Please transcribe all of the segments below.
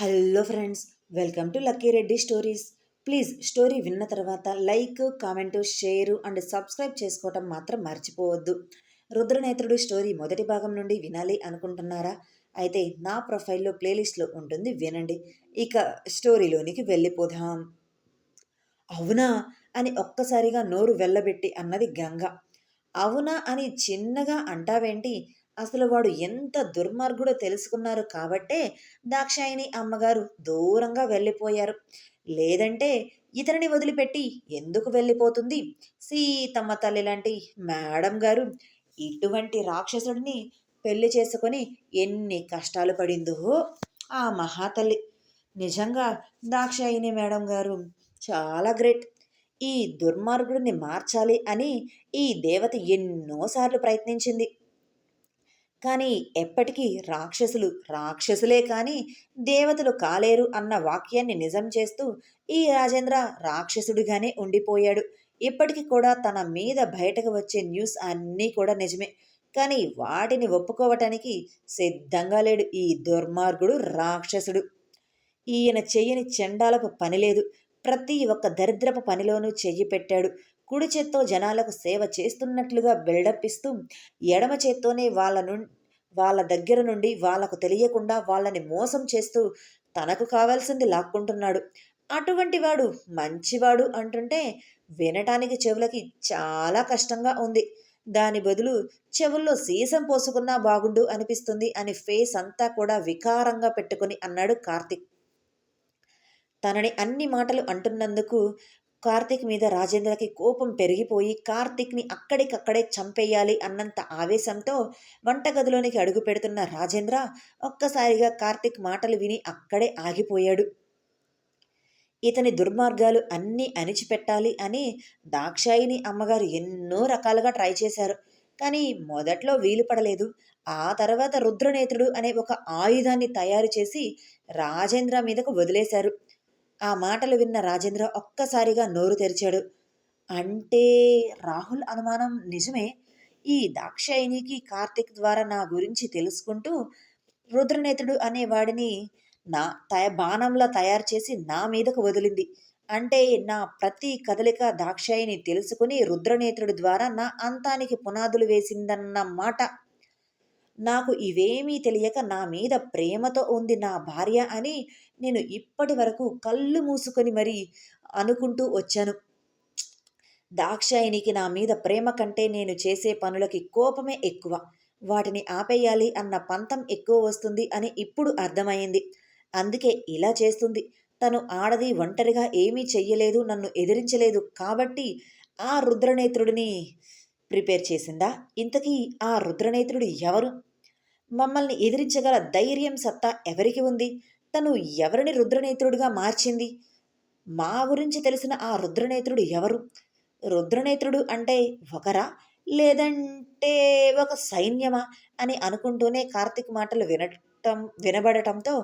Hello friends welcome to Lucky Reddy stories. Please story విన్న తర్వాత like comment share and subscribe చేసుకోవటం మాత్రం మర్చిపోవద్దు. రుద్రనేత్రుడు స్టోరీ మొదటి భాగం నుండి వినాలి అనుకుంటున్నారా? అయితే నా ప్రొఫైల్లో ప్లేలిస్ట్లో ఉంటుంది వినండి. ఇక స్టోరీలోనికి వెళ్ళిపోదాం. అవునా? అని ఒక్కసారిగా నోరు వెళ్ళబెట్టి అన్నది గంగ. అవునా అని చిన్నగా అంటావేంటి? అసలు వాడు ఎంత దుర్మార్గుడో తెలుసుకున్నారు కాబట్టే దాక్షాయిని అమ్మగారు దూరంగా వెళ్ళిపోయారు. లేదంటే ఇతనిని వదిలిపెట్టి ఎందుకు వెళ్ళిపోతుంది? సీతమ్మ తల్లి లాంటి మేడం గారు ఇటువంటి రాక్షసుడిని పెళ్ళి చేసుకొని ఎన్ని కష్టాలు పడిందో ఆ మహాతల్లి. నిజంగా దాక్షాయిని మేడం గారు చాలా గ్రేట్. ఈ దుర్మార్గుడిని మార్చాలి అని ఈ దేవత ఎన్నోసార్లు ప్రయత్నించింది. కానీ ఎప్పటికీ రాక్షసులు రాక్షసులే కానీ దేవతలు కాలేరు అన్న వాక్యాన్ని నిజం చేస్తూ ఈ రాజేంద్ర రాక్షసుడిగానే ఉండిపోయాడు. ఇప్పటికీ కూడా తన మీద బయటకు వచ్చే న్యూస్ అన్నీ కూడా నిజమే. కానీ వాటిని ఒప్పుకోవటానికి సిద్ధంగా లేడు ఈ దుర్మార్గుడు రాక్షసుడు. ఈయన చెయ్యని చెండాలపు పని లేదు. ప్రతి ఒక్క దరిద్రపు పనిలోనూ చెయ్యి పెట్టాడు. కుడి చేత్తో జనాలకు సేవ చేస్తున్నట్లుగా బిల్డప్ ఇస్తూ ఎడమ చేత్తోనే వాళ్ళ నుండి వాళ్ళ దగ్గర నుండి వాళ్ళకు తెలియకుండా వాళ్ళని మోసం చేస్తూ తనకు కావాల్సింది లాక్కుంటున్నాడు. అటువంటి వాడు మంచివాడు అంటుంటే వినటానికి చెవులకి చాలా కష్టంగా ఉంది. దాని బదులు చెవుల్లో సీసం పోసుకున్నా బాగుండు అనిపిస్తుంది అని ఫేస్ అంతా కూడా వికారంగా పెట్టుకుని అన్నాడు కార్తిక్. తనని అన్ని మాటలు అంటున్నందుకు కార్తిక్ మీద రాజేంద్రకి కోపం పెరిగిపోయి కార్తిక్ని అక్కడికక్కడే చంపేయాలి అన్నంత ఆవేశంతో వంటగదిలోనికి అడుగు పెడుతున్న రాజేంద్ర ఒక్కసారిగా కార్తిక్ మాటలు విని అక్కడే ఆగిపోయాడు. ఇతని దుర్మార్గాలు అన్నీ అణిచిపెట్టాలి అని దాక్షాయిని అమ్మగారు ఎన్నో రకాలుగా ట్రై చేశారు. కానీ మొదట్లో వీలు పడలేదు. ఆ తర్వాత రుద్రనేత్రుడు అనే ఒక ఆయుధాన్ని తయారు చేసి రాజేంద్ర మీదకు వదిలేశారు. ఆ మాటలు విన్న రాజేంద్ర ఒక్కసారిగా నోరు తెరిచాడు. అంటే రాహుల్ అనుమానం నిజమే. ఈ దాక్షాయినికి కార్తిక్ ద్వారా నా గురించి తెలుసుకుంటూ రుద్రనేతుడు అనే వాడిని నా తయ బాణంలా తయారు చేసి నా మీదకు వదిలింది. అంటే నా ప్రతి కదలిక దాక్షాయిని తెలుసుకుని రుద్రనేత్రుడి ద్వారా నా అంతానికి పునాదులు వేసిందన్న మాట నాకు ఇవేమీ తెలియక నా మీద ప్రేమతో ఉంది నా భార్య అని నేను ఇప్పటి వరకు కళ్ళు మూసుకొని మరీ అనుకుంటూ వచ్చాను. దాక్షాయినికి నా మీద ప్రేమ కంటే నేను చేసే పనులకి కోపమే ఎక్కువ. వాటిని ఆపేయాలి అన్న పంతం ఎక్కువ వస్తుంది అని ఇప్పుడు అర్థమైంది అందుకే ఇలా చేస్తుంది. తను ఆడది ఒంటరిగా ఏమీ చెయ్యలేదు నన్ను ఎదిరించలేదు కాబట్టి ఆ రుద్రనేత్రుడిని ప్రిపేర్ చేసిందా? ఇంతకీ ఆ రుద్రనేత్రుడు ఎవరు? మమ్మల్ని ఎదిరించగల ధైర్యం సత్తా ఎవరికి ఉంది? తను ఎవరిని రుద్రనేత్రుడిగా మార్చింది? మా గురించి తెలిసిన ఆ రుద్రనేత్రుడు ఎవరు? రుద్రనేత్రుడు అంటే ఒకరా? లేదంటే ఒక సైన్యమా? అని అనుకుంటూనే కార్తిక్ మాటలు వినటం వినబడటంతో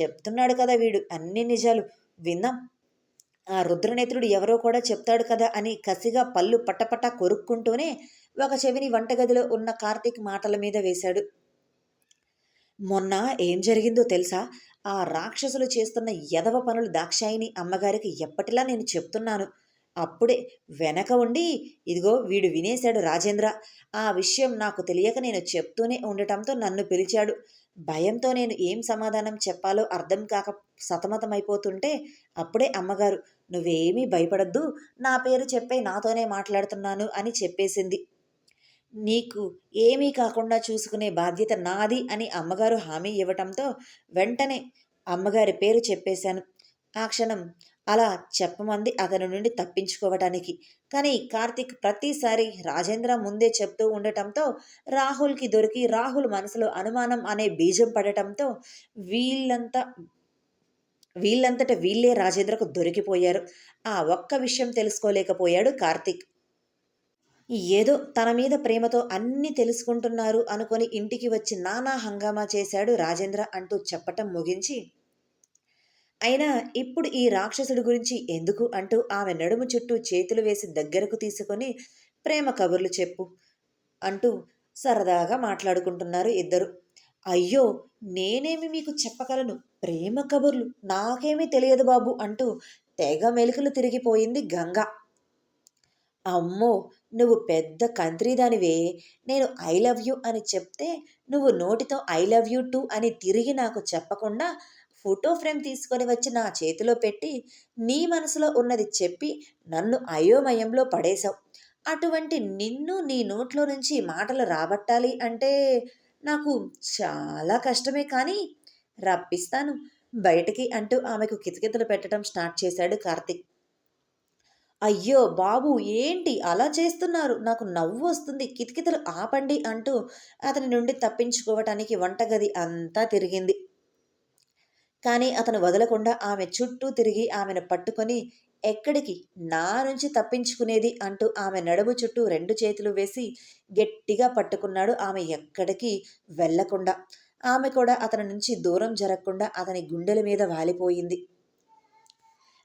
చెప్తున్నాడు కదా వీడు అన్ని నిజాలు. విందాం ఆ రుద్రనేత్రుడు ఎవరో కూడా చెప్తాడు కదా అని కసిగా పళ్ళు పట్టపట్ట కొరుక్కుంటూనే ఒక చెవిని వంటగదిలో ఉన్న కార్తీక్ మాటల మీద వేశాడు. మొన్న ఏం జరిగిందో తెలుసా? ఆ రాక్షసులు చేస్తున్న ఎదవ పనులు దాక్షాయిని అమ్మగారికి ఎప్పటిలా నేను చెప్తున్నాను. అప్పుడే వెనక ఉండి ఇదిగో వీడు వినేశాడు రాజేంద్ర. ఆ విషయం నాకు తెలియక నేను చెప్తూనే ఉండటంతో నన్ను పిలిచాడు. భయంతో నేను ఏం సమాధానం చెప్పాలో అర్థం కాక సతమతమైపోతుంటే అప్పుడే అమ్మగారు నువ్వేమీ భయపడద్దు. నా పేరు చెప్పే నాతోనే మాట్లాడుతున్నాను అని చెప్పేసింది. నీకు ఏమీ కాకుండా చూసుకునే బాధ్యత నాది అని అమ్మగారు హామీ ఇవ్వటంతో వెంటనే అమ్మగారి పేరు చెప్పేశాను. ఆ క్షణం అలా చెప్పమంది అతని నుండి తప్పించుకోవటానికి. కానీ కార్తీక్ ప్రతిసారి రాజేంద్ర ముందే చెప్తూ ఉండటంతో రాహుల్కి దొరికి రాహుల్ మనసులో అనుమానం అనే బీజం పడటంతో వీళ్ళంతా వీళ్ళంతట వీళ్ళే రాజేంద్రకు దొరికిపోయారు. ఆ ఒక్క విషయం తెలుసుకోలేకపోయాడు కార్తిక్. ఏదో తన మీద ప్రేమతో అన్నీ తెలుసుకుంటున్నారు అనుకొని ఇంటికి వచ్చి నానా హంగామా చేశాడు రాజేంద్ర అంటూ చెప్పటం ముగించి అయినా ఇప్పుడు ఈ రాక్షసుడి గురించి ఎందుకు అంటూ ఆమె నడుము చుట్టూ చేతులు వేసి దగ్గరకు తీసుకొని ప్రేమ కబుర్లు చెప్పు అంటూ సరదాగా మాట్లాడుకుంటున్నారు ఇద్దరు. అయ్యో నేనేమి మీకు చెప్పగలను? ప్రేమ కబుర్లు? నాకేమీ తెలియదు బాబు అంటూ తెగ మెలుకులు తిరిగిపోయింది గంగా. అమ్మో! నువ్వు పెద్ద కంత్రీదానివే. నేను ఐ లవ్ యూ అని చెప్తే నువ్వు నోటితో ఐ లవ్ యూ టూ అని తిరిగి నాకు చెప్పకుండా ఫోటో ఫ్రేమ్ తీసుకొని వచ్చి నా చేతిలో పెట్టి నీ మనసులో ఉన్నది చెప్పి నన్ను అయోమయంలో పడేశావు. అటువంటి నిన్ను నీ నోట్లో నుంచి మాటలు రాబట్టాలి అంటే నాకు చాలా కష్టమే కానీ రప్పిస్తాను. బయటికి అంటూ ఆమెకు కితకితలు పెట్టడం స్టార్ట్ చేశాడు కార్తిక్. అయ్యో బాబు ఏంటి అలా చేస్తున్నారు? నాకు నవ్వు వస్తుంది. కితకితలు ఆపండి అంటూ అతని నుండి తప్పించుకోవటానికి వంటగది అంతా తిరిగింది. కానీ అతను వదలకుండా ఆమె చుట్టూ తిరిగి ఆమెను పట్టుకొని ఎక్కడికి? నా నుంచి తప్పించుకునేది? అంటూ ఆమె నడుము చుట్టూ రెండు చేతులు వేసి గట్టిగా పట్టుకున్నాడు ఆమె ఎక్కడికి వెళ్ళకుండా. ఆమె కూడా అతని నుంచి దూరం జరగకుండా అతని గుండెల మీద వాలిపోయింది.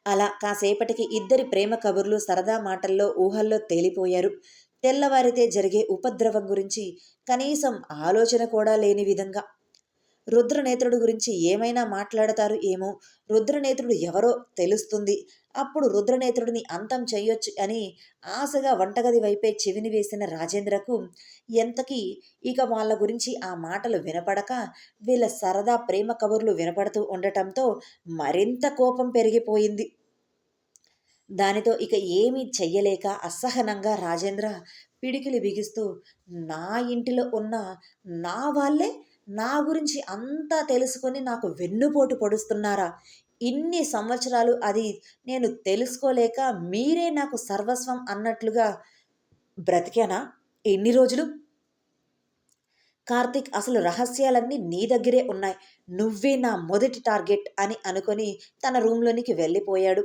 అలా కాసేపటికి ఇద్దరి ప్రేమ కబుర్లు సరదా మాటల్లో ఊహల్లో తేలిపోయారు. తెల్లవారితే జరిగే ఉపద్రవం గురించి కనీసం ఆలోచన కూడా లేని విధంగా రుద్రనేత్రుడు గురించి ఏమైనా మాట్లాడతారు ఏమో? రుద్రనేత్రుడు ఎవరో తెలుస్తుంది. అప్పుడు రుద్రనేత్రుడిని అంతం చేయొచ్చు అని ఆశగా వంటగది వైపే చెవిని వేసిన రాజేంద్రకు ఎంతకీ ఇక వాళ్ళ గురించి ఆ మాటలు వినపడక వీళ్ళ సరదా ప్రేమ కబుర్లు వినపడుతూ ఉండటంతో మరింత కోపం పెరిగిపోయింది. దానితో ఇక ఏమీ చెయ్యలేక అసహనంగా రాజేంద్ర పిడికిలి బిగిస్తూ నా ఇంటిలో ఉన్న నా వాళ్ళే నా గురించి అంతా తెలుసుకొని నాకు వెన్నుపోటు పొడుస్తున్నారా? ఇన్ని సంవత్సరాలు అది నేను తెలుసుకోలేక మీరే నాకు సర్వస్వం అన్నట్లుగా బ్రతికానా? ఎన్ని రోజులు? కార్తిక్ అసలు రహస్యాలన్నీ నీ దగ్గరే ఉన్నాయి. నువ్వే నా మొదటి టార్గెట్ అని అనుకొని తన రూమ్లోనికి వెళ్ళిపోయాడు.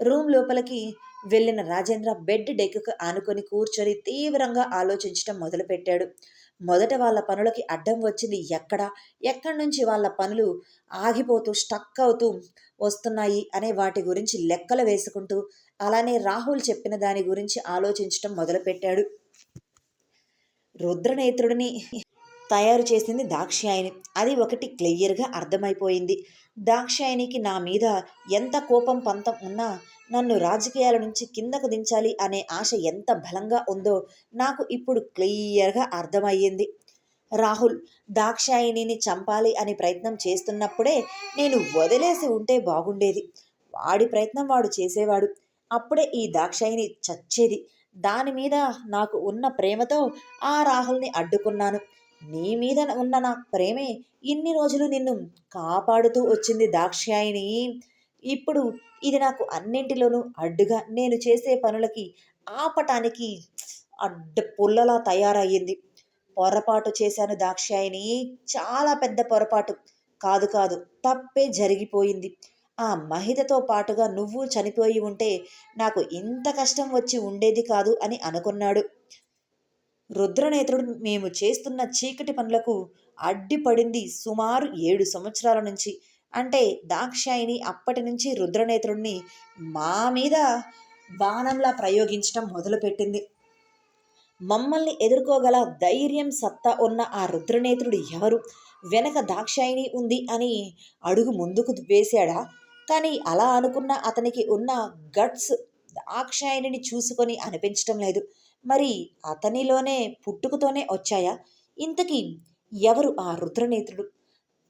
రూమ్ లోపలికి వెళ్ళిన రాజేంద్ర బెడ్ డెక్కు ఆనుకొని కూర్చొని తీవ్రంగా ఆలోచించటం మొదలుపెట్టాడు. మొదట వాళ్ళ పనులకి అడ్డం వచ్చింది ఎక్కడ? ఎక్కడి నుంచి వాళ్ళ పనులు ఆగిపోతూ స్టక్ అవుతూ వస్తున్నాయి అనే వాటి గురించి లెక్కలు వేసుకుంటూ అలానే రాహుల్ చెప్పిన దాని గురించి ఆలోచించటం మొదలుపెట్టాడు. రుద్రనేత్రుడిని తయారు చేసింది దాక్షాయిని అది ఒకటి క్లియర్గా అర్థమైపోయింది. దాక్షాయినికి నా మీద ఎంత కోపం పంతం ఉన్నా నన్ను రాజకీయాల నుంచి కిందకు దించాలి అనే ఆశ ఎంత బలంగా ఉందో నాకు ఇప్పుడు క్లియర్గా అర్థమయ్యింది. రాహుల్ దాక్షాయిని చంపాలి అని ప్రయత్నం చేస్తున్నప్పుడే నేను వదిలేసి ఉంటే బాగుండేది. వాడి ప్రయత్నం వాడు చేసేవాడు. అప్పుడే ఈ దాక్షాయిని చచ్చేది. దాని మీద నాకు ఉన్న ప్రేమతో ఆ రాహుల్ని అడ్డుకున్నాను. నీ మీద ఉన్న నా ప్రేమే ఇన్ని రోజులు నిన్ను కాపాడుతూ వచ్చింది దాక్షాయిని ఇప్పుడు ఇది నాకు అన్నింటిలోనూ అడ్డుగా నేను చేసే పనులకి ఆపటానికి అడ్డ పుల్లలా తయారయ్యింది. పొరపాటు చేశాను దాక్షాయిని చాలా పెద్ద పొరపాటు. కాదు కాదు తప్పే జరిగిపోయింది. ఆ మహితతో పాటుగా నువ్వు చనిపోయి ఉంటే నాకు ఇంత కష్టం వచ్చి ఉండేది కాదు అని అనుకున్నాడు. రుద్రనేత్రుడు మేము చేస్తున్న చీకటి పనులకు అడ్డిపడింది సుమారు ఏడు సంవత్సరాల నుంచి. అంటే దాక్షాయిని అప్పటి నుంచి రుద్రనేత్రుడిని మా మీద బాణంలా ప్రయోగించడం మొదలుపెట్టింది. మమ్మల్ని ఎదుర్కోగల ధైర్యం సత్తా ఉన్న ఆ రుద్రనేత్రుడు ఎవరు? వెనక దాక్షాయిని ఉంది అని అడుగు ముందుకు వేశాడా? కానీ అలా అనుకున్న అతనికి ఉన్న గట్స్ దాక్షాయణిని చూసుకొని అనిపించటం లేదు. మరి అతనిలోనే పుట్టుకతోనే వచ్చాయా? ఇంతకీ ఎవరు ఆ రుద్రనేత్రుడు?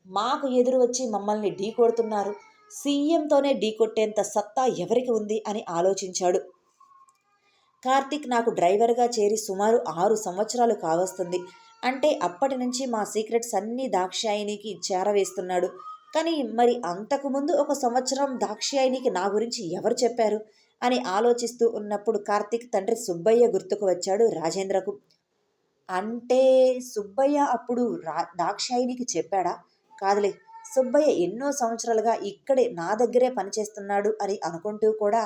మాకు ఎదురు వచ్చి మమ్మల్ని ఢీ కొడుతున్నారు. సీఎంతోనే ఢీ కొట్టేంత సత్తా ఎవరికి ఉంది అని ఆలోచించాడు. కార్తిక్ నాకు డ్రైవర్గా చేరి సుమారు ఆరు సంవత్సరాలు కావస్తుంది. అంటే అప్పటి నుంచి మా సీక్రెట్స్ అన్నీ దాక్షాయినికి చేరవేస్తున్నాడు. కానీ మరి అంతకుముందు ఒక సంవత్సరం దాక్షాయినికి నా గురించి ఎవరు చెప్పారు? అని ఆలోచిస్తూ ఉన్నప్పుడు కార్తీక్ తండ్రి సుబ్బయ్య గుర్తుకు వచ్చాడు రాజేంద్రకు. అంటే సుబ్బయ్య అప్పుడు రా దాక్షాయినికి చెప్పాడా? కాదులే సుబ్బయ్య ఎన్నో సంవత్సరాలుగా ఇక్కడే నా దగ్గరే పనిచేస్తున్నాడు అని అనుకుంటూ కూడా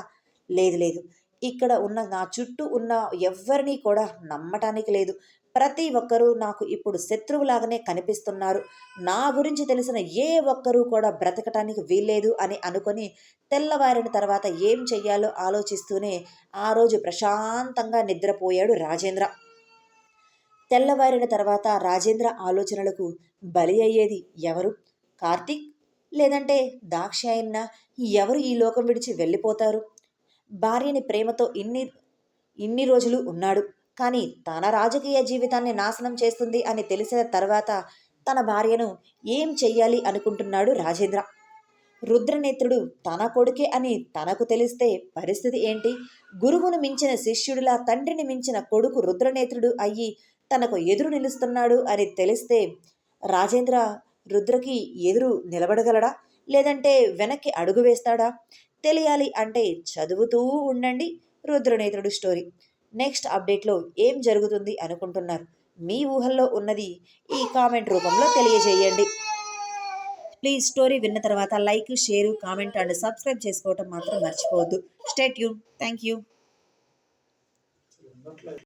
లేదు లేదు. ఇక్కడ ఉన్న నా చుట్టూ ఉన్న ఎవ్వరినీ కూడా నమ్మటానికి లేదు. ప్రతి ఒక్కరూ నాకు ఇప్పుడు శత్రువులాగానే కనిపిస్తున్నారు. నా గురించి తెలిసిన ఏ ఒక్కరూ కూడా బ్రతకటానికి వీల్లేదు అని అనుకొని తెల్లవారిన తర్వాత ఏం చెయ్యాలో ఆలోచిస్తూనే ఆ రోజు ప్రశాంతంగా నిద్రపోయాడు రాజేంద్ర. తెల్లవారిన తర్వాత రాజేంద్ర ఆలోచనలకు బలి అయ్యేది ఎవరు? కార్తీక్? లేదంటే దాక్షాయన్న ఎవరు ఈ లోకం విడిచి వెళ్ళిపోతారు? భార్యని ప్రేమతో ఇన్ని ఇన్ని రోజులు ఉన్నాడు. కానీ తన రాజకీయ జీవితాన్ని నాశనం చేస్తుంది అని తెలిసిన తర్వాత తన భార్యను ఏం చెయ్యాలి అనుకుంటున్నాడు రాజేంద్ర? రుద్రనేత్రుడు తన కొడుకే అని తనకు తెలిస్తే పరిస్థితి ఏంటి? గురువును మించిన శిష్యుడిలా తండ్రిని మించిన కొడుకు రుద్రనేత్రుడు అయ్యి తనకు ఎదురు నిలుస్తున్నాడు అని తెలిస్తే రాజేంద్ర రుద్రకి ఎదురు నిలబడగలడా? లేదంటే వెనక్కి అడుగు వేస్తాడా? తెలియాలి అంటే చదువుతూ ఉండండి రుద్రనేత్రుడు స్టోరీ. నెక్స్ట్ అప్డేట్లో ఏం జరుగుతుంది అనుకుంటున్నారు? మీ ఊహల్లో ఉన్నది ఈ కామెంట్ రూపంలో తెలియజేయండి. ప్లీజ్ స్టోరీ విన్న తర్వాత like share comment and subscribe చేసుకోవటం మాత్రం మర్చిపోవద్దు. State you thank you.